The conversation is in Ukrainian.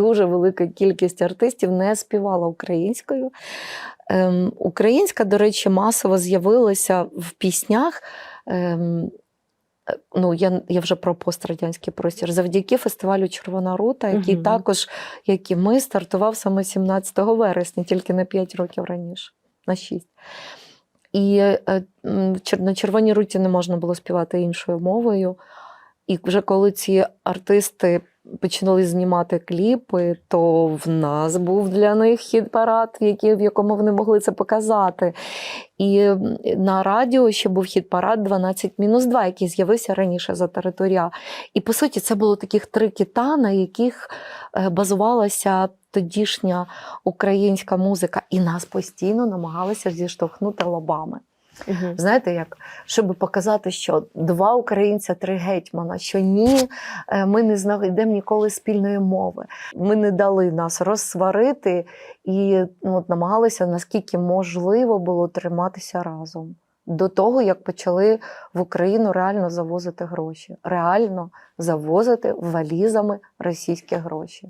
дуже велика кількість артистів не співала українською. Ем, Українська, до речі, масово з'явилася в піснях. Ем, Ну, я, я вже про пострадянський простір завдяки фестивалю Червона рута, який Мгм. також, як і ми, стартував саме 17 вересня, тільки на 5 років раніше, на 6. І е, на Червоній руті не можна було співати іншою мовою. І вже коли ці артисти почали знімати кліпи, то в нас був для них хіт-парад, в який- в якому вони могли це показати. І на радіо ще був хіт-парад 12-2, який з'явився раніше за територія. І по суті, це було таких три кита, на яких е, базувалася тодішня українська музика, і нас постійно намагалися зіштовхнути лобами. Мгм. Знаєте, як щоб показати, що два українця, три гетьмана, що ні, е, ми не знайдемо ніколи спільної мови. Ми не дали нас розсварити і ну, от, намагалися наскільки можливо було триматися разом. До того, як почали в Україну реально завозити гроші, реально завозити валізами російські гроші.